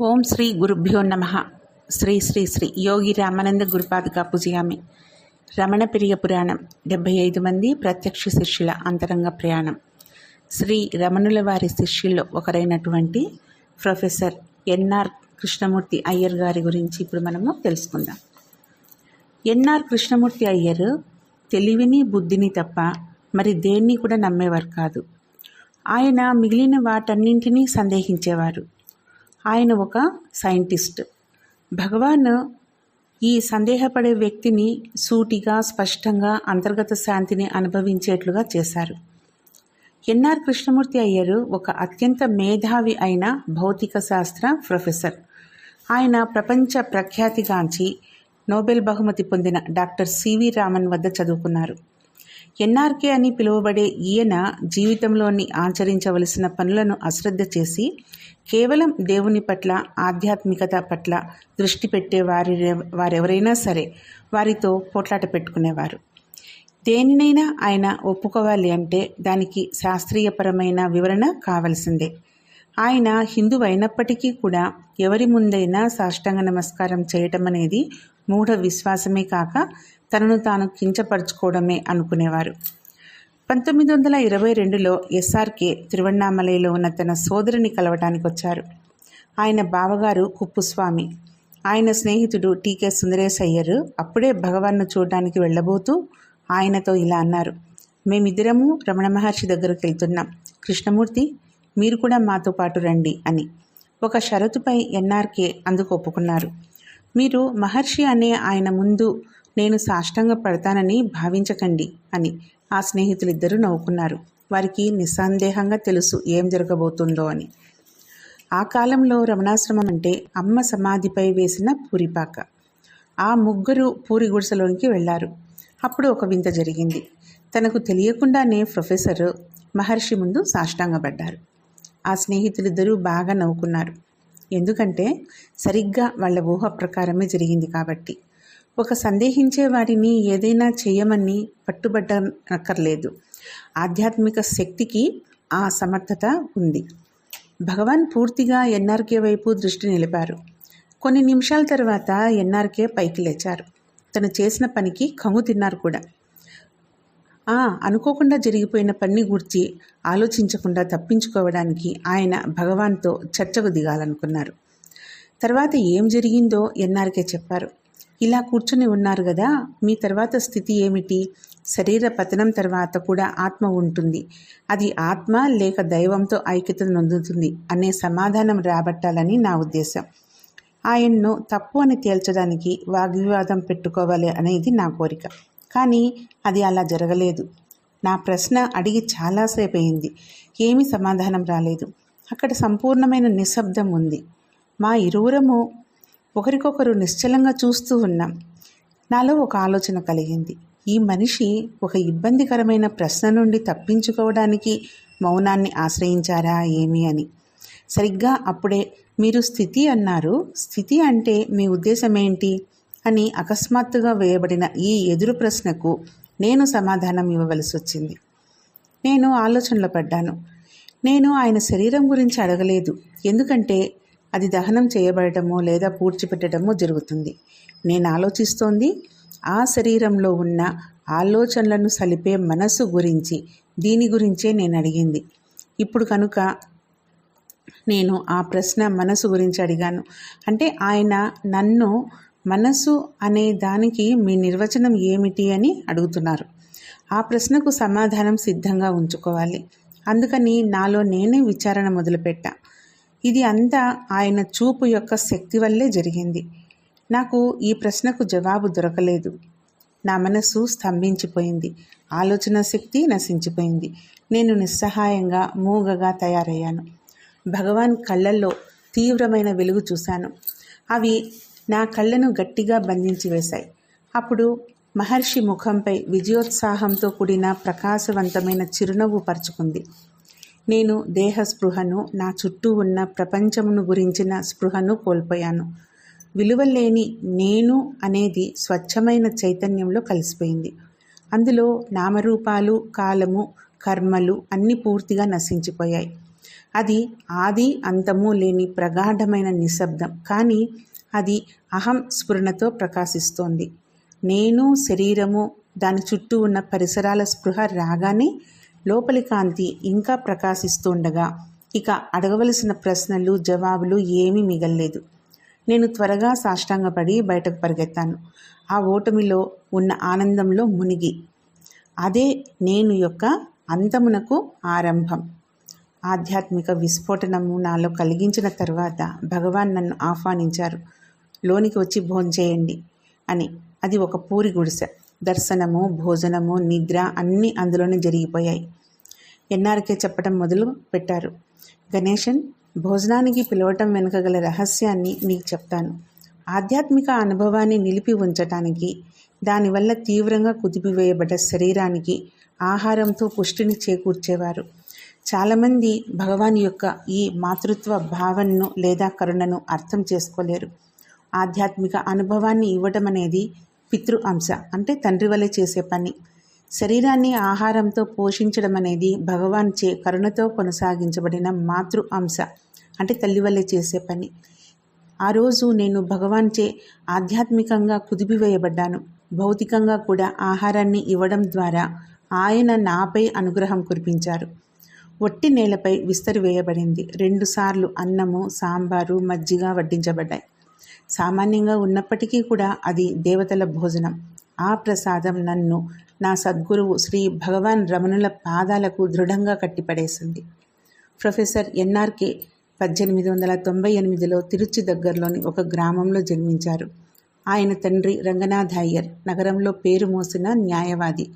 ఓం శ్రీ గురుభ్యో నమ. శ్రీ శ్రీ శ్రీ యోగి రామానంద గురుపాదుగా పూజయామి. రమణ ప్రియ పురాణం డెబ్బై ఐదు మంది ప్రత్యక్ష శిష్యుల అంతరంగ ప్రయాణం. శ్రీ రమణుల వారి శిష్యుల్లో ఒకరైనటువంటి professor N R Krishnamurthy Iyer గారి గురించి ఇప్పుడు మనము తెలుసుకుందాం. ఎన్ఆర్ కృష్ణమూర్తి అయ్యర్ తెలివిని బుద్ధిని తప్ప మరి దేన్ని కూడా నమ్మేవారు కాదు. ఆయన మిగిలిన వాటన్నింటినీ సందేహించేవారు. ఆయన ఒక సైంటిస్ట్. భగవాన్ ఈ సందేహపడే వ్యక్తిని సూటిగా స్పష్టంగా అంతర్గత శాంతిని అనుభవించేట్లుగా చేశారు. ఎన్ఆర్ కృష్ణమూర్తి అయ్యారు ఒక అత్యంత మేధావి అయిన భౌతిక శాస్త్ర ప్రొఫెసర్. ఆయన ప్రపంచ ప్రఖ్యాతిగాంచి నోబెల్ బహుమతి పొందిన డాక్టర్ సివి రామన్ వద్ద చదువుకున్నారు. ఎన్ఆర్కే అని పిలువబడే ఈయన జీవితంలోని ఆచరించవలసిన పనులను అశ్రద్ధ చేసి కేవలం దేవుని పట్ల ఆధ్యాత్మికత పట్ల దృష్టి పెట్టే వారి వారెవరైనా సరే వారితో పోట్లాట పెట్టుకునేవారు. దేనినైనా ఆయన ఒప్పుకోవాలి అంటే దానికి శాస్త్రీయపరమైన వివరణ కావలసిందే. ఆయన హిందువు అయినప్పటికీ కూడా ఎవరి ముందైనా సాష్టాంగ నమస్కారం చేయటం అనేది మూఢ విశ్వాసమే కాక తనను తాను కించపరుచుకోవడమే అనుకునేవారు. పంతొమ్మిది వందల ఇరవై రెండులో ఎస్ఆర్కే తిరువణామలైలో ఉన్న తన సోదరుని కలవటానికి వచ్చారు. ఆయన బావగారు కుప్పుస్వామి. ఆయన స్నేహితుడు టీకే సుందరేశ్ అయ్యర్ అప్పుడే భగవాన్ను చూడడానికి వెళ్ళబోతూ ఆయనతో ఇలా అన్నారు. మేమిద్దరము రమణ మహర్షి దగ్గరకు వెళ్తున్నాం. కృష్ణమూర్తి మీరు కూడా మాతో పాటు రండి అని. ఒక షరతుపై ఎన్ఆర్కే అందుకు ఒప్పుకున్నారు. మీరు మహర్షి అనే ఆయన ముందు నేను సాష్టంగా పడతానని భావించకండి అని ఆ స్నేహితులిద్దరూ నవ్వుకున్నారు. వారికి నిస్సందేహంగా తెలుసు ఏం జరగబోతుందో అని. ఆ కాలంలో రమణాశ్రమం అంటే అమ్మ సమాధిపై వేసిన పూరిపాక. ఆ ముగ్గురు పూరి గుడిసెలోనికి వెళ్ళారు అప్పుడు ఒక వింత జరిగింది. తనకు తెలియకుండానే ప్రొఫెసర్ మహర్షి ముందు సాష్టాంగపడ్డారు. ఆ స్నేహితులిద్దరూ బాగా నవ్వుకున్నారు. ఎందుకంటే సరిగ్గా వాళ్ళ ఊహ ప్రకారమే జరిగింది కాబట్టి. ఒక సందేహించే వారిని ఏదైనా చేయమని పట్టుబట్టనక్కర్లేదు ఆధ్యాత్మిక శక్తికి ఆ సమర్థత ఉంది. భగవాన్ పూర్తిగా ఎన్ఆర్కే వైపు దృష్టి నిలిపారు. కొన్ని నిమిషాల తర్వాత ఎన్ఆర్కే పైకి లేచారు. తను చేసిన పనికి కంగు తిన్నారు కూడా. ఆ అనుకోకుండా జరిగిపోయిన పని గురించి ఆలోచించకుండా తప్పించుకోవడానికి ఆయన భగవాన్తో చర్చకు దిగాలనుకున్నారు. తర్వాత ఏం జరిగిందో ఎన్ఆర్కే చెప్పారు. ఇలా కూర్చుని ఉన్నారు కదా మీ తర్వాత స్థితి ఏమిటి? శరీర పతనం తర్వాత కూడా ఆత్మ ఉంటుంది. అది ఆత్మ లేక దైవంతో ఐక్యత నొందుతుంది అనే సమాధానం రాబట్టాలని నా ఉద్దేశం. ఆయన్ను తప్పు అని తేల్చడానికి వాగ్వివాదం పెట్టుకోవాలి అనేది నా కోరిక. కానీ అది అలా జరగలేదు. నా ప్రశ్న అడిగి చాలాసేపు అయింది ఏమీ సమాధానం రాలేదు. అక్కడ సంపూర్ణమైన నిశ్శబ్దం ఉంది. మా ఇరువురము ఒకరికొకరు నిశ్చలంగా చూస్తూ ఉన్నాం నాలో ఒక ఆలోచన కలిగింది. ఈ మనిషి ఒక ఇబ్బందికరమైన ప్రశ్న నుండి తప్పించుకోవడానికి మౌనాన్ని ఆశ్రయించారా ఏమి అని. సరిగ్గా అప్పుడే మీరు స్థితి అన్నారు. స్థితి అంటే మీ ఉద్దేశం ఏంటి? అని అకస్మాత్తుగా వేయబడిన ఈ ఎదురు ప్రశ్నకు నేను సమాధానం ఇవ్వవలసి వచ్చింది. నేను ఆలోచనలో పడ్డాను. నేను ఆయన శరీరం గురించి అడగలేదు. ఎందుకంటే అది దహనం చేయబడటమో లేదా పూడ్చిపెట్టడమో జరుగుతుంది. నేను ఆలోచిస్తోంది ఆ శరీరంలో ఉన్న ఆలోచనలను సలిపే మనసు గురించి దీని గురించే నేను అడిగింది. ఇప్పుడు కనుక నేను ఆ ప్రశ్న మనసు గురించి అడిగాను. అంటే ఆయన నన్ను మనసు అనే దానికి మీ నిర్వచనం ఏమిటి అని అడుగుతున్నారు. ఆ ప్రశ్నకు సమాధానం సిద్ధంగా ఉంచుకోవాలి. అందుకని నాలో నేనే విచారణ మొదలుపెట్టా. ఇది అంతా ఆయన చూపు యొక్క శక్తి వల్లే జరిగింది. నాకు ఈ ప్రశ్నకు జవాబు దొరకలేదు. నా మనసు స్తంభించిపోయింది. ఆలోచన శక్తి నశించిపోయింది. నేను నిస్సహాయంగా మూగగా తయారయ్యాను. భగవాన్ కళ్ళల్లో తీవ్రమైన వెలుగు చూశాను. అవి నా కళ్ళను గట్టిగా బంధించి వేశాయి. అప్పుడు మహర్షి ముఖంపై విజయోత్సాహంతో కూడిన ప్రకాశవంతమైన చిరునవ్వు పరుచుకుంది. నేను దేహ స్పృహను నా చుట్టూ ఉన్న ప్రపంచమును గురించిన స్పృహను కోల్పోయాను. విలువలేని నేను అనేది స్వచ్ఛమైన చైతన్యంలో కలిసిపోయింది. అందులో నామరూపాలు కాలము కర్మలు అన్నీ పూర్తిగా నశించిపోయాయి. అది ఆది అంతము లేని ప్రగాఢమైన నిశ్శబ్దం. కానీ అది అహం స్ఫురణతో ప్రకాశిస్తోంది. నేను శరీరము దాని చుట్టూ ఉన్న పరిసరాల స్పృహ రాగానే లోపలి కాంతి ఇంకా ప్రకాశిస్తుండగా ఇక అడగవలసిన ప్రశ్నలు జవాబులు ఏమీ మిగల్లేదు. నేను త్వరగా సాష్టాంగపడి బయటకు పరిగెత్తాను. ఆ ఓటమిలో ఉన్న ఆనందంలో మునిగి. అదే నేను యొక్క అంతమునకు ఆరంభం. ఆధ్యాత్మిక విస్ఫోటనము నాలో కలిగించిన తర్వాత భగవాన్ నన్ను ఆహ్వానించారు. లోనికి వచ్చి భోంచేయండి అని. అది ఒక పూరి గుడిసె. దర్శనము భోజనము నిద్ర అన్నీ అందులోనే జరిగిపోయాయి. ఎన్ఆర్కే చెప్పడం మొదలు పెట్టారు. గణేషన్ భోజనానికి పిలవటం వెనుక గల రహస్యాన్ని నీకు చెప్తాను. ఆధ్యాత్మిక అనుభవాన్ని నిలిపి ఉంచటానికి దానివల్ల తీవ్రంగా కుదిపివేయబడ్డ శరీరానికి ఆహారంతో పుష్టిని చేకూర్చేవారు. చాలామంది భగవాన్ యొక్క ఈ మాతృత్వ భావనను లేదా కరుణను అర్థం చేసుకోలేరు. ఆధ్యాత్మిక అనుభవాన్ని ఇవ్వటం అనేది పితృ అంశ అంటే తండ్రి వలె చేసే పని. శరీరాన్ని ఆహారంతో పోషించడం అనేది భగవాన్ చే కరుణతో కొనసాగించబడిన మాతృ అంశ అంటే తల్లి వల్లే చేసే పని. ఆ రోజు నేను భగవాన్ చే ఆధ్యాత్మికంగా కుదిపివేయబడ్డాను. భౌతికంగా కూడా ఆహారాన్ని ఇవ్వడం ద్వారా ఆయన నాపై అనుగ్రహం కురిపించారు. ఒట్టి నేలపై విస్తరి వేయబడింది. రెండుసార్లు అన్నము సాంబారు మజ్జిగ వడ్డించబడ్డాయి. సామాన్యంగా ఉన్నప్పటికీ కూడా అది దేవతల భోజనం. ఆ ప్రసాదం నన్ను నా సద్గురువు శ్రీ భగవాన్ రమణుల పాదాలకు దృఢంగా కట్టిపడేసింది. ప్రొఫెసర్ ఎన్ఆర్కే పద్దెనిమిది వందల తొంభై ఎనిమిదిలో తిరుచి దగ్గరలోని ఒక గ్రామంలో జన్మించారు. ఆయన తండ్రి రంగనాథ్ అయ్యర్ నగరంలో పేరు మోసిన న్యాయవాది.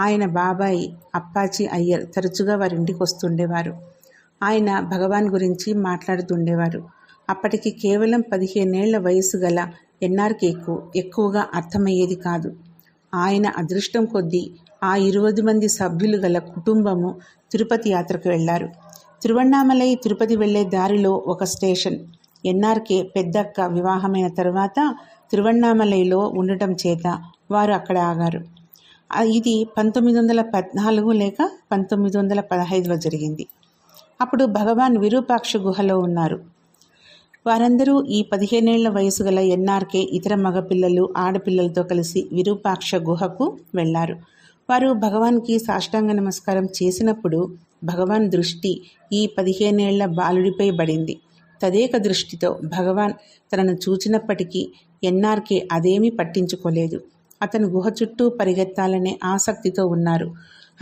ఆయన బాబాయి అప్పాచి అయ్యర్ తరచుగా వారింటికి వస్తుండేవారు. ఆయన భగవాన్ గురించి మాట్లాడుతుండేవారు. అప్పటికి కేవలం పదిహేనేళ్ళ వయసు గల ఎన్ఆర్కేకు ఎక్కువగా అర్థమయ్యేది కాదు. ఆయన అదృష్టం కొద్దీ ఆ ఇరువది మంది సభ్యులు గల కుటుంబము తిరుపతి యాత్రకు వెళ్ళారు తిరువన్నామలై తిరుపతి వెళ్ళే దారిలో ఒక స్టేషన్. ఎన్ఆర్కే పెద్దక్క వివాహమైన తర్వాత తిరువన్నామలైలో ఉండటం చేత వారు అక్కడ ఆగారు. ఇది పంతొమ్మిది వందల పద్నాలుగు లేక పంతొమ్మిది వందల పదహైదులో జరిగింది. అప్పుడు భగవాన్ విరూపాక్ష గుహలో ఉన్నారు. వారందరూ ఈ పదిహేనేళ్ళ వయసు గల ఎన్ఆర్కే ఇతర మగపిల్లలు ఆడపిల్లలతో కలిసి విరూపాక్ష గుహకు వెళ్ళారు. వారు భగవాన్కి సాష్టాంగ నమస్కారం చేసినప్పుడు భగవాన్ దృష్టి ఈ పదిహేనేళ్ళ బాలుడిపై పడింది. తదేక దృష్టితో భగవాన్ తనను చూచినప్పటికీ ఎన్ఆర్కే అదేమీ పట్టించుకోలేదు. అతను గుహ చుట్టూ పరిగెత్తాలనే ఆసక్తితో ఉన్నారు.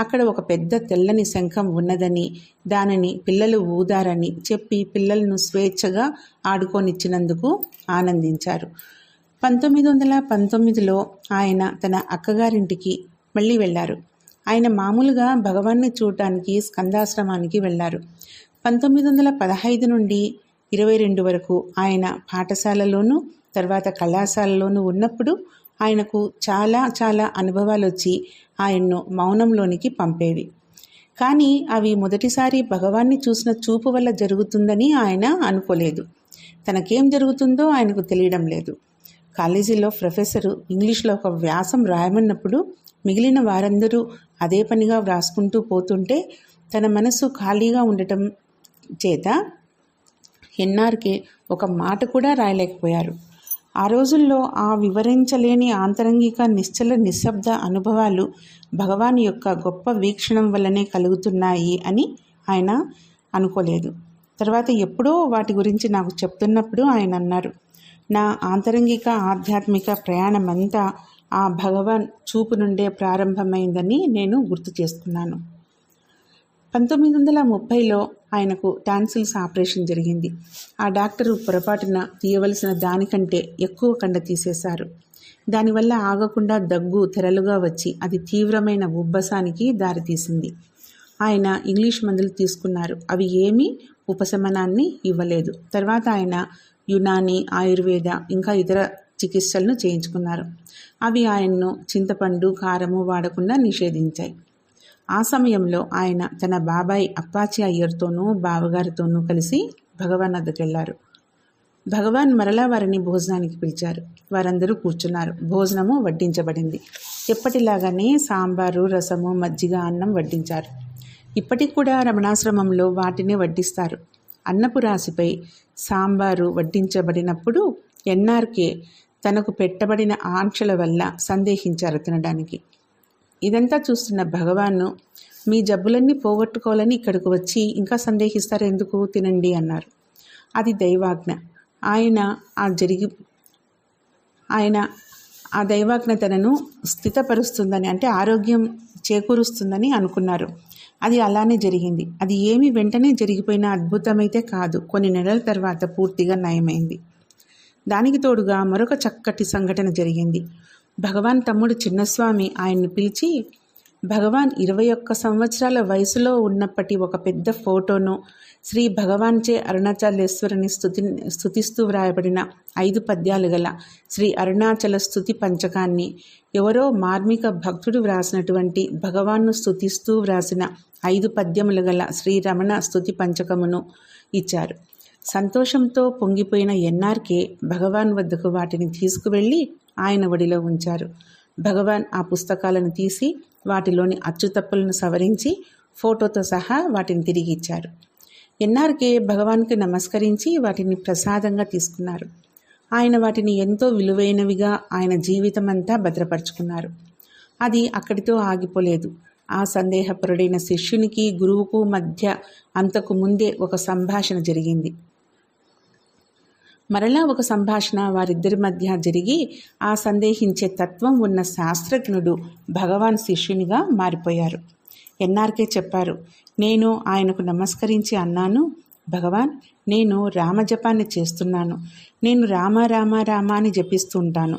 అక్కడ ఒక పెద్ద తెల్లని శంఖం ఉన్నదని దానిని పిల్లలు ఊదారని చెప్పి పిల్లలను స్వేచ్ఛగా ఆడుకోనిచ్చినందుకు ఆనందించారు. పంతొమ్మిది వందల పంతొమ్మిదిలో ఆయన తన అక్కగారింటికి మళ్ళీ వెళ్ళారు. ఆయన మామూలుగా భగవాన్ని చూడటానికి స్కందాశ్రమానికి వెళ్ళారు. పంతొమ్మిది వందల పదహైదు నుండి ఇరవై రెండు వరకు ఆయన పాఠశాలలోనూ తర్వాత కళాశాలలోనూ ఉన్నప్పుడు ఆయనకు చాలా చాలా అనుభవాలు వచ్చి ఆయన్ను మౌనంలోనికి పంపేవి. కానీ అవి మొదటిసారి భగవాన్ని చూసిన చూపు వల్ల జరుగుతుందని ఆయన అనుకోలేదు. తనకేం జరుగుతుందో ఆయనకు తెలియడం లేదు. కాలేజీలో ప్రొఫెసరు ఇంగ్లీష్లో ఒక వ్యాసం రాయమన్నప్పుడు మిగిలిన వారందరూ అదే పనిగా వ్రాసుకుంటూ పోతుంటే తన మనసు ఖాళీగా ఉండటం చేత ఎన్ఆర్కే ఒక మాట కూడా రాయలేకపోయారు. ఆ రోజుల్లో ఆ వివరించలేని ఆంతరంగిక నిశ్చల నిశ్శబ్ద అనుభవాలు భగవాన్ యొక్క గొప్ప వీక్షణం వల్లనే కలుగుతున్నాయి అని ఆయన అనుకోలేదు. తర్వాత ఎప్పుడో వాటి గురించి నాకు చెప్తున్నప్పుడు ఆయన అన్నారు నా ఆంతరంగిక ఆధ్యాత్మిక ప్రయాణమంతా ఆ భగవాన్ చూపు నుండే ప్రారంభమైందని నేను గుర్తు చేసుకున్నాను. పంతొమ్మిది వందల ముప్పైలో ఆయనకు టాన్సిల్స్ ఆపరేషన్ జరిగింది. ఆ డాక్టరు పొరపాటున తీయవలసిన దానికంటే ఎక్కువ కండ తీసేశారు. దానివల్ల ఆగకుండా దగ్గు తెరలుగా వచ్చి అది తీవ్రమైన ఉబ్బసానికి దారితీసింది. ఆయన ఇంగ్లీష్ మందులు తీసుకున్నారు. అవి ఏమీ ఉపశమనాన్ని ఇవ్వలేదు. తర్వాత ఆయన యునాని ఆయుర్వేద ఇంకా ఇతర చికిత్సలను చేయించుకున్నారు. అవి ఆయన్ను చింతపండు కారము వాడకుండా నిషేధించాయి. ఆ సమయంలో ఆయన తన బాబాయ్ అప్పాచి అయ్యర్తోనూ బావగారితోనూ కలిసి భగవాన్ వద్దకు వెళ్ళారు భగవాన్ మరలా వారిని భోజనానికి పిలిచారు. వారందరూ కూర్చున్నారు. భోజనము వడ్డించబడింది. ఎప్పటిలాగానే సాంబారు రసము మజ్జిగ అన్నం వడ్డించారు. ఇప్పటికి కూడా రమణాశ్రమంలో వాటినే వడ్డిస్తారు. అన్నపు రాశిపై సాంబారు వడ్డించబడినప్పుడు ఎన్ఆర్కే తనకు పెట్టబడిన ఆంక్షల వల్ల సందేహించారు తినడానికి. ఇదంతా చూస్తున్న భగవాన్ను మీ జబ్బులన్నీ పోగొట్టుకోవాలని ఇక్కడికి వచ్చి ఇంకా సందేహిస్తారు ఎందుకు? తినండి అన్నారు. అది దైవాజ్ఞ. ఆయన ఆ జరిగి ఆయన ఆ దైవాజ్ఞ తనను స్థితపరుస్తుందని అంటే ఆరోగ్యం చేకూరుస్తుందని అనుకున్నారు. అది అలానే జరిగింది. అది ఏమి వెంటనే జరిగిపోయిన అద్భుతమైతే కాదు. కొన్ని నెలల తర్వాత పూర్తిగా నయమైంది. దానికి తోడుగా మరొక చక్కటి సంఘటన జరిగింది. భగవాన్ తమ్ముడు చిన్నస్వామి ఆయన్ను పిలిచి భగవాన్ ఇరవై ఒక్క సంవత్సరాల వయసులో ఉన్నప్పటి ఒక పెద్ద ఫోటోను శ్రీ భగవాన్చే అరుణాచలేశ్వరుని స్థుతి స్థుతిస్తూ వ్రాయబడిన ఐదు పద్యాలు గల శ్రీ అరుణాచల స్థుతి పంచకాన్ని ఎవరో మార్మిక భక్తుడు వ్రాసినటువంటి భగవాన్ను స్థుతిస్తూ వ్రాసిన ఐదు పద్యములు గల శ్రీ రమణ స్థుతి పంచకమును ఇచ్చారు. సంతోషంతో పొంగిపోయిన ఎన్ఆర్కే భగవాన్ వద్దకు వాటిని తీసుకువెళ్ళి ఆయన ఒడిలో ఉంచారు. భగవాన్ ఆ పుస్తకాలను తీసి వాటిలోని అచ్చుతప్పులను సవరించి ఫోటోతో సహా వాటిని తిరిగి ఇచ్చారు. ఎన్ఆర్కే భగవాన్కి నమస్కరించి వాటిని ప్రసాదంగా తీసుకున్నారు. ఆయన వాటిని ఎంతో విలువైనవిగా ఆయన జీవితమంతా భద్రపరుచుకున్నారు. అది అక్కడితో ఆగిపోలేదు. ఆ సందేహపరుడైన శిష్యునికి గురువుకు మధ్య అంతకు ముందే ఒక సంభాషణ జరిగింది. మరలా ఒక సంభాషణ వారిద్దరి మధ్య జరిగి ఆ సందేహించే తత్వం ఉన్న శాస్త్రజ్ఞుడు భగవాన్ శిష్యునిగా మారిపోయారు. ఎన్ఆర్కే చెప్పారు నేను ఆయనకు నమస్కరించి అన్నాను భగవాన్ నేను రామజపాన్ని చేస్తున్నాను. నేను రామ రామ రామ అని జపిస్తూ ఉంటాను.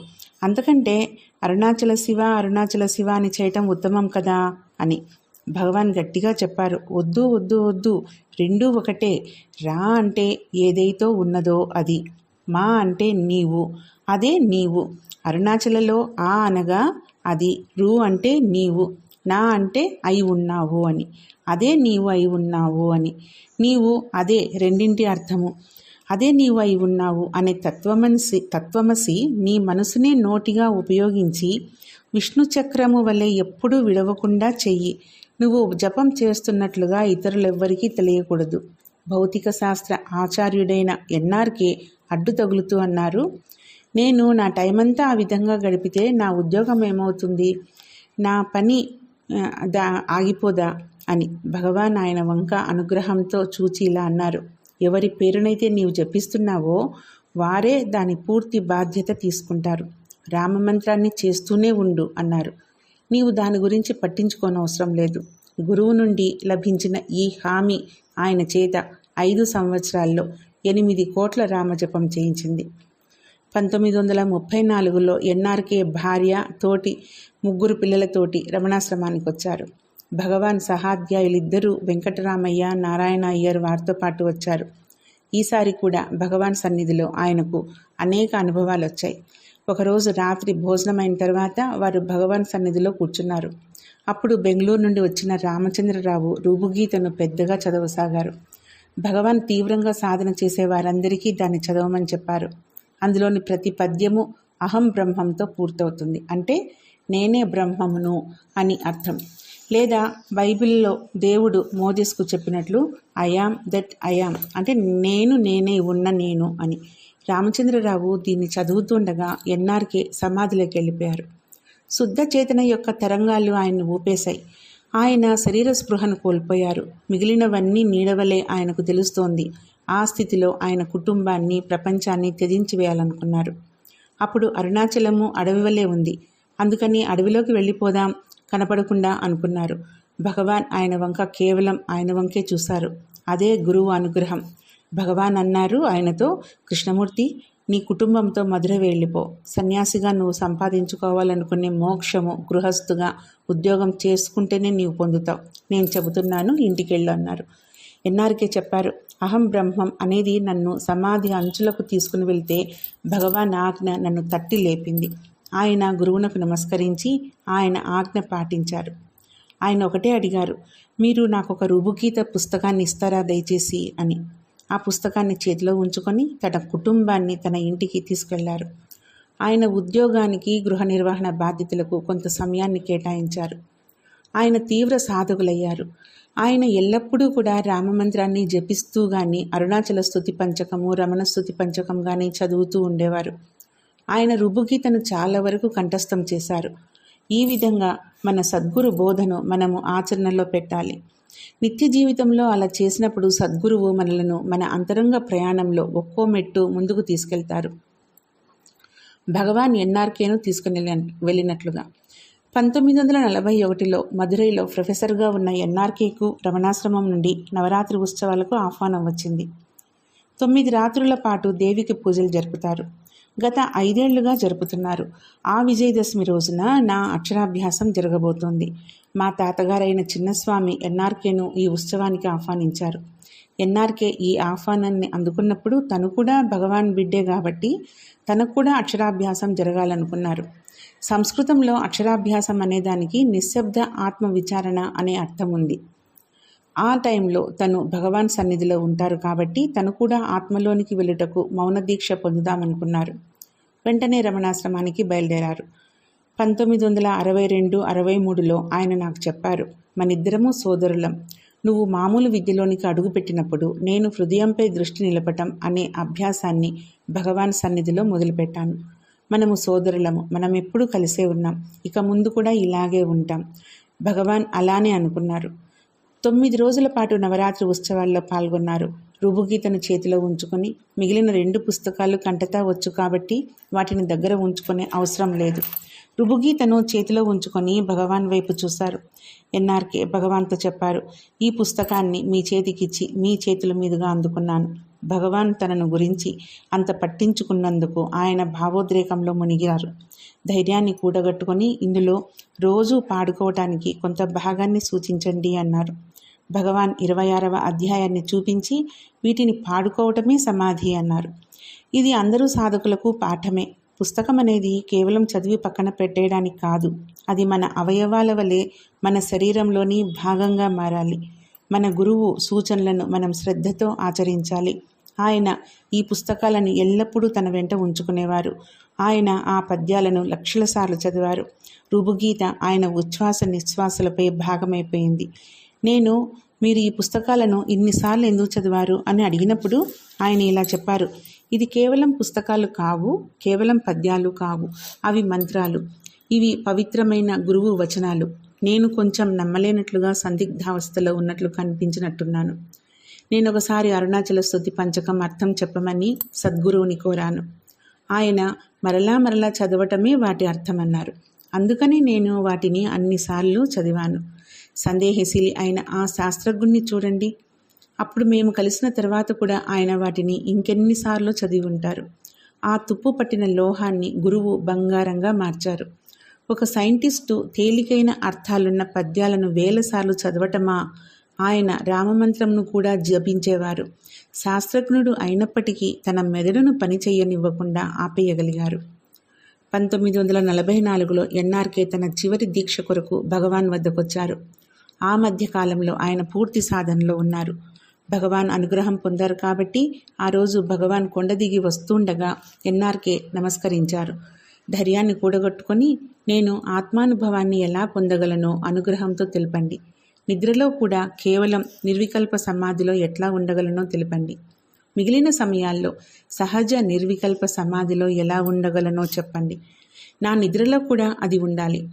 అరుణాచల శివ అరుణాచల శివ అని చేయటం ఉత్తమం కదా అని. భగవాన్ గట్టిగా చెప్పారు వద్దు వద్దు వద్దు రెండూ ఒకటే. రా అంటే ఏదైతో ఉన్నదో అది. మా అంటే నీవు అదే నీవు. అరుణాచలలో ఆ అనగా అది రు అంటే నీవు నా అంటే అయి ఉన్నావు అని అదే నీవు అయి ఉన్నావు అని. నీవు అదే రెండింటి అర్థము. అదే నీవు అయి ఉన్నావు అనే తత్వమసి తత్వమసి నీ మనసునే నోటిగా ఉపయోగించి విష్ణు చక్రము వలె ఎప్పుడూ విడవకుండా చెయ్యి. నువ్వు జపం చేస్తున్నట్లుగా ఇతరులెవ్వరికీ తెలియకూడదు. భౌతిక శాస్త్ర ఆచార్యుడైన ఎన్ఆర్కే అడ్డు తగులుతూ అన్నారు. నేను నా టైం అంతా ఆ విధంగా గడిపితే నా ఉద్యోగం ఏమవుతుంది? నా పని దా ఆగిపోదా? అని భగవాన్ ఆయన వంక అనుగ్రహంతో చూచి ఇలా అన్నారు. ఎవరి పేరునైతే నీవు జపిస్తున్నావో వారే దాని పూర్తి బాధ్యత తీసుకుంటారు. రామమంత్రాన్ని చేస్తూనే ఉండు అన్నారు. నీవు దాని గురించి పట్టించుకోనవసరం లేదు. గురువు నుండి లభించిన ఈ హామీ ఆయన చేత ఐదు సంవత్సరాల్లో ఎనిమిది కోట్ల రామజపం చేయించింది. పంతొమ్మిది వందల ముప్పై నాలుగులో ఎన్ఆర్కే భార్య తోటి ముగ్గురు పిల్లలతోటి రమణాశ్రమానికి వచ్చారు భగవాన్ సహాధ్యాయులిద్దరూ వెంకటరామయ్య నారాయణ అయ్యర్ వారితో పాటు వచ్చారు. ఈసారి కూడా భగవాన్ సన్నిధిలో ఆయనకు అనేక అనుభవాలు వచ్చాయి ఒకరోజు రాత్రి భోజనమైన తర్వాత వారు భగవాన్ సన్నిధిలో కూర్చున్నారు. అప్పుడు బెంగళూరు నుండి వచ్చిన రామచంద్రరావు రూపుగీతను పెద్దగా చదవసాగారు. భగవాన్ తీవ్రంగా సాధన చేసే వారందరికీ దాన్ని చదవమని చెప్పారు. అందులోని ప్రతి పద్యము అహం బ్రహ్మంతో పూర్తవుతుంది. అంటే నేనే బ్రహ్మమును అని అర్థం. లేదా బైబిల్లో దేవుడు మోజెస్కు చెప్పినట్లు ఐయామ్ దట్ ఐయామ్ అంటే నేను నేనే ఉన్న నేను అని. రామచంద్రరావు దీన్ని చదువుతుండగా ఎన్ఆర్కే సమాధిలోకి వెళ్ళిపోయారు. శుద్ధ చేతన యొక్క తరంగాలు ఆయన్ని ఊపేశాయి. ఆయన శరీర స్పృహను కోల్పోయారు. మిగిలినవన్నీ నీడవలే ఆయనకు తెలుస్తోంది. ఆ స్థితిలో ఆయన కుటుంబాన్ని ప్రపంచాన్ని త్యజించి వేయాలనుకున్నారు. అప్పుడు అరుణాచలము అడవివలే ఉంది. అందుకని అడవిలోకి వెళ్ళిపోదాం కనపడకుండా అనుకున్నారు. భగవాన్ ఆయన వంక కేవలం ఆయన వంకే చూశారు. అదే గురువు అనుగ్రహం. భగవాన్ అన్నారు ఆయనతో కృష్ణమూర్తి నీ కుటుంబంతో మధుర వెళ్ళిపో. సన్యాసిగా నువ్వు సంపాదించుకోవాలనుకునే మోక్షము గృహస్థుగా ఉద్యోగం చేసుకుంటేనే నీవు పొందుతావు. నేను చెబుతున్నాను ఇంటికెళ్ళు అన్నారు. ఎన్ఆర్కే చెప్పారు అహం బ్రహ్మం అనేది నన్ను సమాధి అంచులకు తీసుకుని వెళ్తే భగవాన్ ఆజ్ఞ నన్ను తట్టి లేపింది. ఆయన గురువునకు నమస్కరించి ఆయన ఆజ్ఞ పాటించారు. ఆయన ఒకటే అడిగారు మీరు నాకు ఒక రుబుగీత పుస్తకాన్ని ఇస్తారా దయచేసి? అని. ఆ పుస్తకాన్ని చేతిలో ఉంచుకొని తన కుటుంబాన్ని తన ఇంటికి తీసుకెళ్ళారు. ఆయన ఉద్యోగానికి గృహ నిర్వహణ బాధ్యతలకు కొంత సమయాన్ని కేటాయించారు. ఆయన తీవ్ర సాధకులయ్యారు. ఆయన ఎల్లప్పుడూ కూడా రామమంత్రాన్ని జపిస్తూ గాని అరుణాచల స్థుతి పంచకము రమణ స్థుతి పంచకం కానీ చదువుతూ ఉండేవారు. ఆయన రుబుగీతను చాలా వరకు కంఠస్థం చేశారు. ఈ విధంగా మన సద్గురు బోధను మనము ఆచరణలో పెట్టాలి. నిత్య జీవితంలో అలా చేసినప్పుడు సద్గురువు మనలను మన అంతరంగ ప్రయాణంలో ఒక్కో మెట్టు ముందుకు తీసుకెళ్తారు. భగవాన్ ఎన్ఆర్కేను తీసుకుని వెళ్ళినట్లుగా. పంతొమ్మిది వందల నలభై ఒకటిలో మదురైలో ప్రొఫెసర్గా ఉన్న ఎన్ఆర్కేకు రమణాశ్రమం నుండి నవరాత్రి ఉత్సవాలకు ఆహ్వానం వచ్చింది. తొమ్మిది రాత్రుల పాటు దేవికి పూజలు జరుపుతారు. గత ఐదేళ్ళుగా జరుపుతున్నారు. ఆ విజయదశమి రోజున నా అక్షరాభ్యాసం జరగబోతోంది. మా తాతగారైన చిన్నస్వామి ఎన్ఆర్కేను ఈ ఉత్సవానికి ఆహ్వానించారు. ఎన్ఆర్కే ఈ ఆహ్వానాన్ని అందుకున్నప్పుడు తను కూడా భగవాన్ బిడ్డే కాబట్టి తనకు కూడా అక్షరాభ్యాసం జరగాలనుకున్నారు. సంస్కృతంలో అక్షరాభ్యాసం అనే దానికి నిశ్శబ్ద ఆత్మ విచారణ అనే అర్థం ఉంది ఆ టైంలో తను భగవాన్ సన్నిధిలో ఉంటారు కాబట్టి తను కూడా ఆత్మలోనికి వెళ్ళుటకు మౌన దీక్ష పొందుదామనుకున్నారు. వెంటనే రమణాశ్రమానికి బయలుదేరారు. పంతొమ్మిది వందల అరవై రెండు అరవై మూడులో ఆయన నాకు చెప్పారు మనిద్దరము సోదరులం. నువ్వు మామూలు విద్యలోనికి అడుగుపెట్టినప్పుడు నేను హృదయంపై దృష్టి నిలపటం అనే అభ్యాసాన్ని భగవాన్ సన్నిధిలో మొదలుపెట్టాను. మనము సోదరులము మనం ఎప్పుడూ కలిసే ఉన్నాం. ఇక ముందు కూడా ఇలాగే ఉంటాం. భగవాన్ అలానే అనుకున్నారు. తొమ్మిది రోజుల పాటు నవరాత్రి ఉత్సవాల్లో పాల్గొన్నారు. రుబుగీతను చేతిలో ఉంచుకొని మిగిలిన రెండు పుస్తకాలు కంటతా వచ్చు కాబట్టి వాటిని దగ్గర ఉంచుకునే అవసరం లేదు. రుబుగీతను చేతిలో ఉంచుకొని భగవాన్ వైపు చూశారు. ఎన్ఆర్కే భగవాన్తో చెప్పారు ఈ పుస్తకాన్ని మీ చేతికిచ్చి మీ చేతుల మీదుగా అందుకున్నాను. భగవాన్ తనను గురించి అంత పట్టించుకున్నందుకు ఆయన భావోద్రేకంలో మునిగారు. ధైర్యాన్ని కూడగట్టుకొని ఇందులో రోజు పాడుకోవటానికి కొంత భాగాన్ని సూచించండి అన్నారు. భగవాన్ ఇరవై ఆరవ అధ్యాయాన్ని చూపించి వీటిని పాడుకోవటమే సమాధి అన్నారు. ఇది అందరూ సాధకులకు పాఠమే. పుస్తకం అనేది కేవలం చదివి పక్కన పెట్టేయడానికి కాదు. అది మన అవయవాల వలె మన శరీరంలోని భాగంగా మారాలి. మన గురువు సూచనలను మనం శ్రద్ధతో ఆచరించాలి. ఆయన ఈ పుస్తకాలను ఎల్లప్పుడూ తన వెంట ఉంచుకునేవారు. ఆయన ఆ పద్యాలను లక్షల సార్లు చదివారు. రుబుగీత ఆయన ఉచ్ఛ్వాస నిశ్వాసలపై భాగమైపోయింది. నేను మీరు ఈ పుస్తకాలను ఇన్నిసార్లు ఎందుకు చదివారు? అని అడిగినప్పుడు ఆయన ఇలా చెప్పారు. ఇది కేవలం పుస్తకాలు కావు కేవలం పద్యాలు కావు. అవి మంత్రాలు. ఇవి పవిత్రమైన గురువు వచనాలు. నేను కొంచెం నమ్మలేనట్లుగా సందిగ్ధావస్థలో ఉన్నట్లు కనిపించినట్టున్నాను. నేను ఒకసారి అరుణాచల స్థుతి పంచకం అర్థం చెప్పమని సద్గురువుని కోరాను. ఆయన మరలా మరలా చదవటమే వాటి అర్థమన్నారు. అందుకని నేను వాటిని అన్నిసార్లు చదివాను. సందేహశీలి అయిన ఆ శాస్త్రజ్ఞుణ్ణి చూడండి. అప్పుడు మేము కలిసిన తర్వాత కూడా ఆయన వాటిని ఇంకెన్నిసార్లు చదివి ఉంటారు. ఆ తుప్పు పట్టిన లోహాన్ని గురువు బంగారంగా మార్చారు. ఒక సైంటిస్టు తేలికైన అర్థాలున్న పద్యాలను వేలసార్లు చదవటమా ఆయన రామమంత్రంను కూడా జపించేవారు. శాస్త్రజ్ఞుడు అయినప్పటికీ తన మెదడును పనిచేయనివ్వకుండా ఆపేయగలిగారు. పంతొమ్మిది వందల నలభై నాలుగులో ఎన్ఆర్కే తన చివరి దీక్ష కొరకు భగవాన్ వద్దకొచ్చారు. ఆ మధ్య కాలంలో ఆయన పూర్తి సాధనలో ఉన్నారు. భగవాన్ అనుగ్రహం పొందారు కాబట్టి ఆ రోజు భగవాన్ కొండ దిగి వస్తుండగా ఎన్ఆర్కే నమస్కరించారు. ధైర్యాన్ని కూడగట్టుకొని నేను ఆత్మానుభవాన్ని ఎలా పొందగలనో? అనుగ్రహంతో తెలపండి. నిద్రలో కూడా కేవలం నిర్వికల్ప సమాధిలో ఎట్లా ఉండగలనో తెలపండి. మిగిలిన సమయాల్లో సహజ నిర్వికల్ప సమాధిలో ఎలా ఉండగలనో చెప్పండి. నా నిద్రలో కూడా అది ఉండాలి.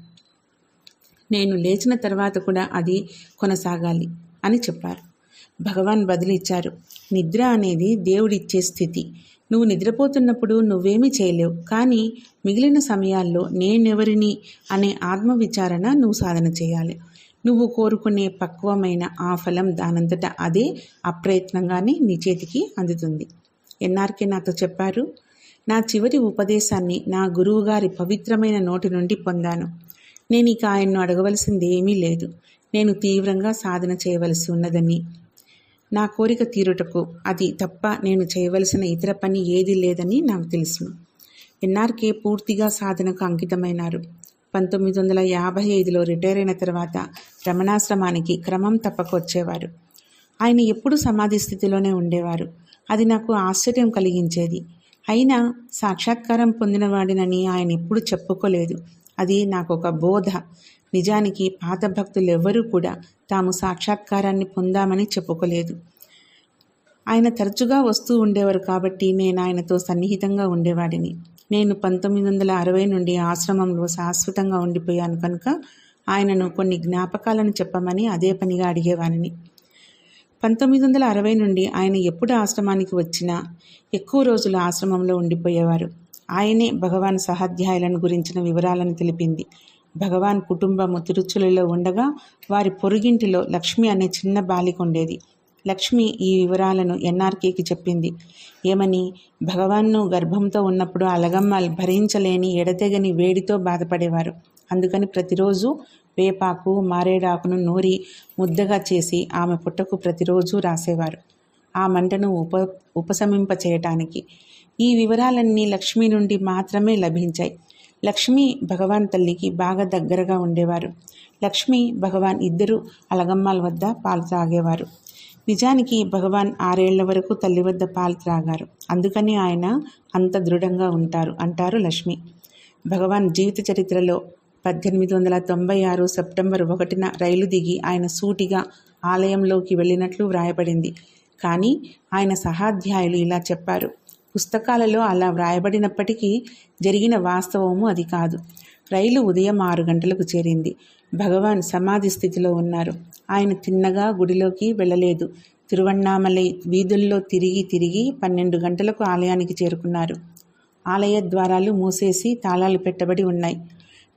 నేను లేచిన తర్వాత కూడా అది కొనసాగాలి అని చెప్పారు. భగవాన్ బదిలిచ్చారు. నిద్ర అనేది దేవుడిచ్చే స్థితి. నువ్వు నిద్రపోతున్నప్పుడు నువ్వేమీ చేయలేవు. కానీ మిగిలిన సమయాల్లో నేనెవరిని అనే ఆత్మవిచారణ నువ్వు సాధన చేయాలి. నువ్వు కోరుకునే పక్వమైన ఆ ఫలం దానంతట అదే అప్రయత్నంగానే నీ చేతికి అందుతుంది. ఎన్ఆర్కే నాతో చెప్పారు? నా చివరి ఉపదేశాన్ని నా గురువుగారి పవిత్రమైన నోటి నుండి పొందాను. నేను ఇక ఆయన్ను అడగవలసింది ఏమీ లేదు. నేను తీవ్రంగా సాధన చేయవలసి ఉన్నదని. నా కోరిక తీరుటకు అది తప్ప నేను చేయవలసిన ఇతర పని ఏదీ లేదని నాకు తెలుసు. ఎన్ఆర్కే పూర్తిగా సాధనకు అంకితమైనారు. పంతొమ్మిది వందల యాభై ఐదులో రిటైర్ అయిన తర్వాత రమణాశ్రమానికి క్రమం తప్పక వచ్చేవారు ఆయన ఎప్పుడూ సమాధి స్థితిలోనే ఉండేవారు. అది నాకు ఆశ్చర్యం కలిగించేది. అయినా సాక్షాత్కారం పొందినవాడినని ఆయన ఎప్పుడు చెప్పుకోలేదు. అది నాకు ఒక బోధ. నిజానికి పాత భక్తులు ఎవ్వరూ కూడా తాము సాక్షాత్కారాన్ని పొందామని చెప్పుకోలేదు. ఆయన తరచుగా వస్తూ ఉండేవారు కాబట్టి నేను ఆయనతో సన్నిహితంగా ఉండేవాడిని. నేను పంతొమ్మిది వందల అరవై నుండి ఆశ్రమంలో శాశ్వతంగా ఉండిపోయాను కనుక ఆయనను కొన్ని జ్ఞాపకాలను చెప్పమని అదే పనిగా అడిగేవానిని. పంతొమ్మిది వందల అరవై నుండి ఆయన ఎప్పుడు ఆశ్రమానికి వచ్చినా ఎక్కువ రోజులు ఆశ్రమంలో ఉండిపోయేవారు. ఆయనే భగవాన్ సహాధ్యాయులను గురించిన వివరాలను తెలిపింది. భగవాన్ కుటుంబము తిరుచులలో ఉండగా వారి పొరుగింటిలో లక్ష్మి అనే చిన్న బాలిక ఉండేది. లక్ష్మి ఈ వివరాలను ఎన్ఆర్కేకి చెప్పింది. ఏమని? భగవాన్ను గర్భంతో ఉన్నప్పుడు అలగమ్మ భరించలేని ఎడతెగని వేడితో బాధపడేవారు. అందుకని ప్రతిరోజు వేపాకు మారేడాకును నూరి ముద్దగా చేసి ఆమె పుట్టకు ప్రతిరోజు రాసేవారు. ఆ మంటను ఉప ఉపశమింప చేయటానికి. ఈ వివరాలన్నీ లక్ష్మి నుండి మాత్రమే లభించాయి. లక్ష్మి భగవాన్ తల్లికి బాగా దగ్గరగా ఉండేవారు. లక్ష్మి భగవాన్ ఇద్దరు అలగమ్మాల వద్ద పాలు తాగేవారు. నిజానికి భగవాన్ ఆరేళ్ళ వరకు తల్లి వద్ద పాలు త్రాగారు. అందుకని ఆయన అంత దృఢంగా ఉంటారు అంటారు లక్ష్మి. భగవాన్ జీవిత చరిత్రలో పద్దెనిమిది వందల తొంభై ఆరు సెప్టెంబర్ ఒకటిన రైలు దిగి ఆయన సూటిగా ఆలయంలోకి వెళ్ళినట్లు వ్రాయబడింది. కానీ ఆయన సహాధ్యాయులు ఇలా చెప్పారు. పుస్తకాలలో అలా వ్రాయబడినప్పటికీ జరిగిన వాస్తవము అది కాదు. రైలు ఉదయం ఆరు గంటలకు చేరింది. భగవాన్ సమాధి స్థితిలో ఉన్నారు. ఆయన తిన్నగా గుడిలోకి వెళ్ళలేదు. తిరువన్నామలై వీధుల్లో తిరిగి తిరిగి పన్నెండు గంటలకు ఆలయానికి చేరుకున్నారు. ఆలయ ద్వారాలు మూసేసి తాళాలు పెట్టబడి ఉన్నాయి.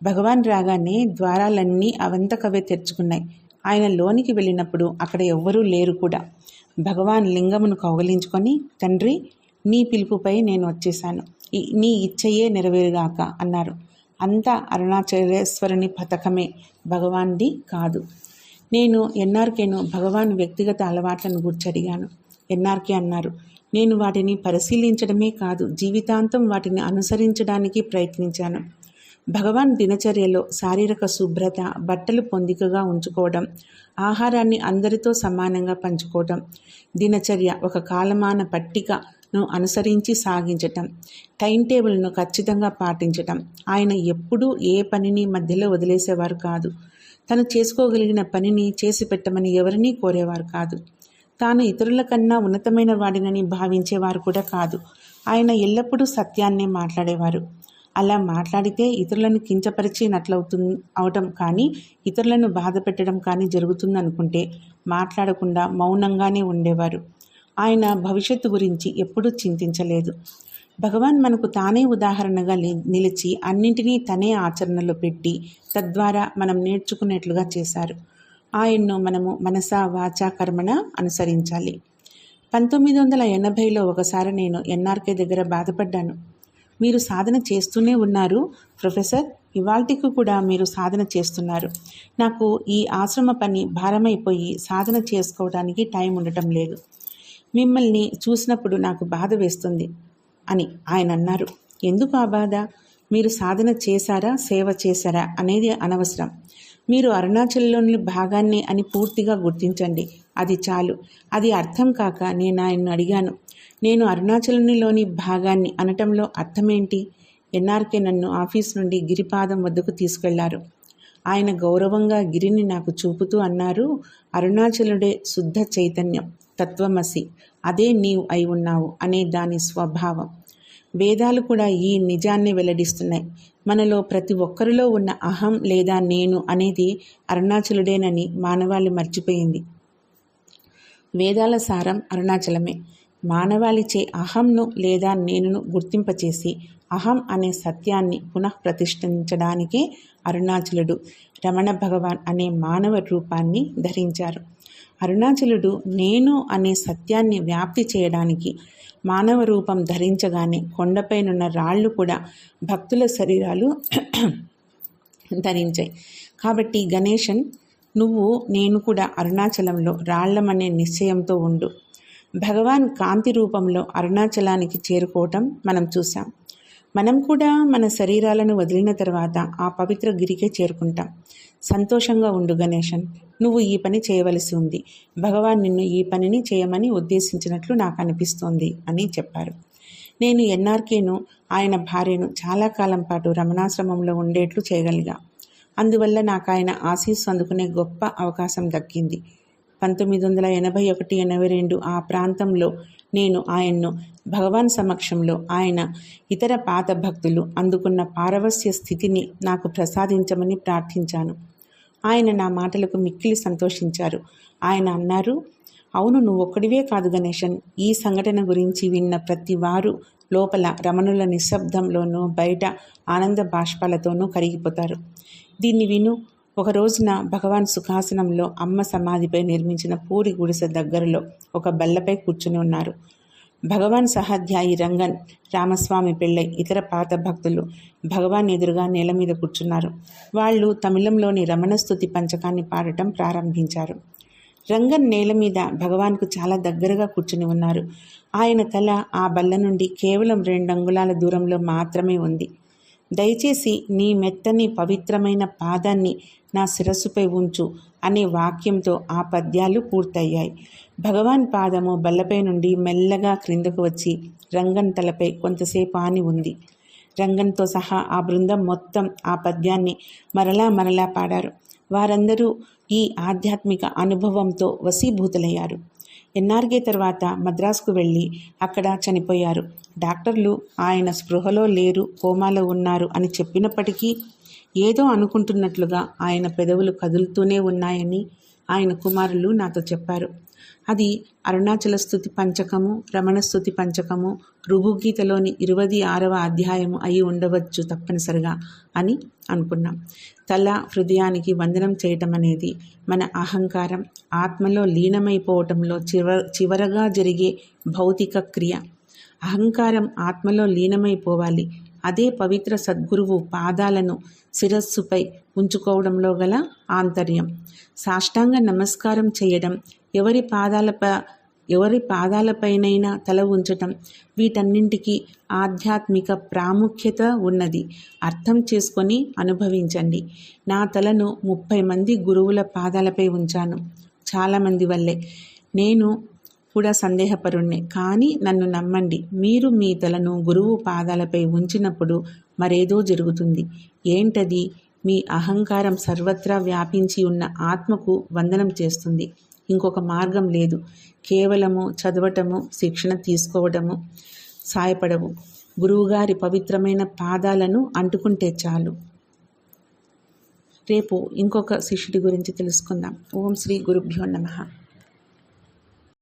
భగవాన్ రాగానే ద్వారాలన్నీ అవంతకవే తెరుచుకున్నాయి. ఆయన లోనికి వెళ్ళినప్పుడు అక్కడ ఎవ్వరూ లేరు కూడా. భగవాన్ లింగమును కౌగలించుకొని తండ్రి నీ పిలుపుపై నేను వచ్చేశాను. ఈ- నీ ఇచ్చయే నెరవేరుగాక అన్నారు. అంతా అరుణాచలేశ్వరుని పథకమే. భగవాన్ది కాదు. నేను ఎన్ఆర్కేను భగవాన్ వ్యక్తిగత అలవాట్లను గుర్చడిగాను. ఎన్ఆర్కే అన్నారు నేను వాటిని పరిశీలించడమే కాదు జీవితాంతం వాటిని అనుసరించడానికి ప్రయత్నించాను. భగవాన్ దినచర్యలో శారీరక శుభ్రత బట్టలు పొందికగా ఉంచుకోవడం ఆహారాన్ని అందరితో సమానంగా పంచుకోవడం దినచర్య ఒక కాలమాన పట్టికను అనుసరించి సాగించటం టైం టేబుల్ను ఖచ్చితంగా పాటించటం. ఆయన ఎప్పుడూ ఏ పనిని మధ్యలో వదిలేసేవారు కాదు. తను చేసుకోగలిగిన పనిని చేసి పెట్టమని ఎవరినీ కోరేవారు కాదు. తాను ఇతరుల కన్నా ఉన్నతమైన వాడినని భావించేవారు కూడా కాదు. ఆయన ఎల్లప్పుడూ సత్యాన్నే మాట్లాడేవారు. అలా మాట్లాడితే ఇతరులను కించపరిచినట్లవుతు అవటం కానీ ఇతరులను బాధ పెట్టడం కానీ జరుగుతుందనుకుంటే మాట్లాడకుండా మౌనంగానే ఉండేవారు. ఆయన భవిష్యత్తు గురించి ఎప్పుడూ చింతించలేదు. భగవాన్ మనకు తానే ఉదాహరణగా నిలిచి అన్నింటినీ తనే ఆచరణలో పెట్టి తద్వారా మనం నేర్చుకునేట్లుగా చేశారు. ఆయన్ను మనము మనసా వాచా కర్మణ అనుసరించాలి. పంతొమ్మిది వందల ఎనభైలో ఒకసారి నేను ఎన్ఆర్కే దగ్గర బాధపడ్డాను. మీరు సాధన చేస్తూనే ఉన్నారు ప్రొఫెసర్. ఇవాల్టికి కూడా మీరు సాధన చేస్తున్నారు. నాకు ఈ ఆశ్రమ పని భారమైపోయి సాధన చేసుకోవడానికి టైం ఉండటం లేదు. మిమ్మల్ని చూసినప్పుడు నాకు బాధ వేస్తుంది. అని ఆయన అన్నారు ఎందుకు ఆ బాధ? మీరు సాధన చేశారా? సేవ చేశారా? అనేది అనవసరం. మీరు అరుణాచల్లోని భాగాన్ని అని పూర్తిగా గుర్తించండి. అది చాలు. అది అర్థం కాక నేను ఆయన్ను అడిగాను. నేను అరుణాచలంలోని భాగాన్ని అనటంలో అర్థమేంటి? ఎన్ఆర్కే నన్ను ఆఫీస్ నుండి గిరిపాదం వద్దకు తీసుకెళ్ళారు. ఆయన గౌరవంగా గిరిని నాకు చూపుతూ అన్నారు అరుణాచలుడే శుద్ధ చైతన్యం తత్వమసి అదే నీవు అయి ఉన్నావు అనే దాని స్వభావం. వేదాలు కూడా ఈ నిజాన్ని వెల్లడిస్తున్నాయి. మనలో ప్రతి ఒక్కరిలో ఉన్న అహం లేదా నేను అనేది అరుణాచలుడేనని మానవాళి మర్చిపోయింది. వేదాల సారం అరుణాచలమే. మానవాళిచే అహంను లేదా నేనును గుర్తింపచేసి అహం అనే సత్యాన్ని పునఃప్రతిష్ఠించడానికే అరుణాచలుడు రమణ భగవాన్ అనే మానవ రూపాన్ని ధరించారు. అరుణాచలుడు నేను అనే సత్యాన్ని వ్యాప్తి చేయడానికి మానవ రూపం ధరించగానే కొండపైనున్న రాళ్ళు కూడా భక్తుల శరీరాలు ధరించాయి. కాబట్టి గణేశన్ నువ్వు నేను కూడా అరుణాచలంలో రాళ్ళమనే నిశ్చయంతో ఉండు. భగవాన్ కాంతి రూపంలో అరుణాచలానికి చేరుకోవటం మనం చూసాం మనం కూడా మన శరీరాలను వదిలిన తర్వాత ఆ పవిత్ర గిరికే చేరుకుంటాం. సంతోషంగా ఉండు గణేశన్ నువ్వు ఈ పని చేయవలసి ఉంది. భగవాన్ నిన్ను ఈ పనిని చేయమని ఉద్దేశించినట్లు నాకు అనిపిస్తోంది అని చెప్పారు. నేను ఎన్ఆర్కేను ఆయన భార్యను చాలా కాలం పాటు రమణాశ్రమంలో ఉండేట్లు చేయగలిగా. అందువల్ల నాకు ఆయన ఆశీస్సు అందుకునే గొప్ప అవకాశం దక్కింది. పంతొమ్మిది వందల ఎనభై ఒకటి ఎనభై రెండు ఆ ప్రాంతంలో నేను ఆయన్ను భగవాన్ సమక్షంలో ఆయన ఇతర పాత భక్తులు అందుకున్న పారవస్య స్థితిని నాకు ప్రసాదించమని ప్రార్థించాను. ఆయన నా మాటలకు మిక్కిలి సంతోషించారు. ఆయన అన్నారు అవును నువ్వు ఒక్కడివే కాదు గణేశన్. ఈ సంఘటన గురించి విన్న ప్రతి వారు లోపల రమణుల నిశ్శబ్దంలోనూ బయట ఆనంద బాష్పాలతోనూ కరిగిపోతారు. దీన్ని విను ఒక రోజున భగవాన్ సుఖాసనంలో అమ్మ సమాధిపై నిర్మించిన పూరి గుడిసె దగ్గరలో ఒక బల్లపై కూర్చుని ఉన్నారు. భగవాన్ సహాధ్యాయి రంగన్ రామస్వామి పెళ్ళై ఇతర పాత భక్తులు భగవాన్ ఎదురుగా నేల మీద కూర్చున్నారు. వాళ్ళు తమిళంలోని రమణస్థుతి పంచకాన్ని పాడటం ప్రారంభించారు. రంగన్ నేల మీద భగవాన్కు చాలా దగ్గరగా కూర్చుని ఉన్నారు. ఆయన తల ఆ బల్ల నుండి కేవలం రెండు అంగుళాల దూరంలో మాత్రమే ఉంది. దయచేసి నీ మెత్తని పవిత్రమైన పాదాన్ని నా శిరస్సుపై ఉంచు అనే వాక్యంతో ఆ పద్యాలు పూర్తయ్యాయి. భగవాన్ పాదము బల్లపై నుండి మెల్లగా క్రిందకు వచ్చి రంగన్ తలపై కొంతసేపు ఆని ఉంది. రంగన్తో సహా ఆ బృందం మొత్తం ఆ పద్యాన్ని మరలా మరలా పాడారు. వారందరూ ఈ ఆధ్యాత్మిక అనుభవంతో వశీభూతులయ్యారు. ఎన్ఆర్గే తర్వాత మద్రాసుకు వెళ్ళి అక్కడ చనిపోయారు. డాక్టర్లు ఆయన స్పృహలో లేరు కోమాలో ఉన్నారు అని చెప్పినప్పటికీ ఏదో అనుకుంటున్నట్లుగా ఆయన పెదవులు కదులుతూనే ఉన్నాయని ఆయన కుమారులు నాతో చెప్పారు. అది అరుణాచల స్థుతి పంచకము రమణ స్థుతి పంచకము రుభుగీతలోని ఇరవై ఆరవ అధ్యాయము అయి ఉండవచ్చు తప్పనిసరిగా అని అనుకున్నాం. తల హృదయానికి వందనం చేయటం అనేది మన అహంకారం. ఆత్మలో లీనమైపోవటంలో చివ చివరగా జరిగే భౌతిక క్రియ. అహంకారం ఆత్మలో లీనమైపోవాలి. అదే పవిత్ర సద్గురువు పాదాలను శిరస్సుపై ఉంచుకోవడంలో గల ఆంతర్యం. సాష్టాంగ నమస్కారం చేయడం ఎవరి పాదాలపై ఎవరి పాదాలపైనైనా తల ఉంచటం వీటన్నింటికి ఆధ్యాత్మిక ప్రాముఖ్యత ఉన్నది. అర్థం చేసుకొని అనుభవించండి. నా తలను ముప్పై మంది గురువుల పాదాలపై ఉంచాను. చాలామంది వల్లే. నేను కూడా సందేహపరుణ్ణే. కానీ నన్ను నమ్మండి. మీరు మీ తలను గురువు పాదాలపై ఉంచినప్పుడు మరేదో జరుగుతుంది. ఏంటది? మీ అహంకారం సర్వత్రా వ్యాపించి ఉన్న ఆత్మకు వందనం చేస్తుంది. ఇంకొక మార్గం లేదు. కేవలము చదవటము శిక్షణ తీసుకోవటము సాయపడవు. గురువుగారి పవిత్రమైన పాదాలను అంటుకుంటే చాలు. రేపు ఇంకొక శిష్యుడి గురించి తెలుసుకుందాం. ఓం శ్రీ గురుభ్యో నమ.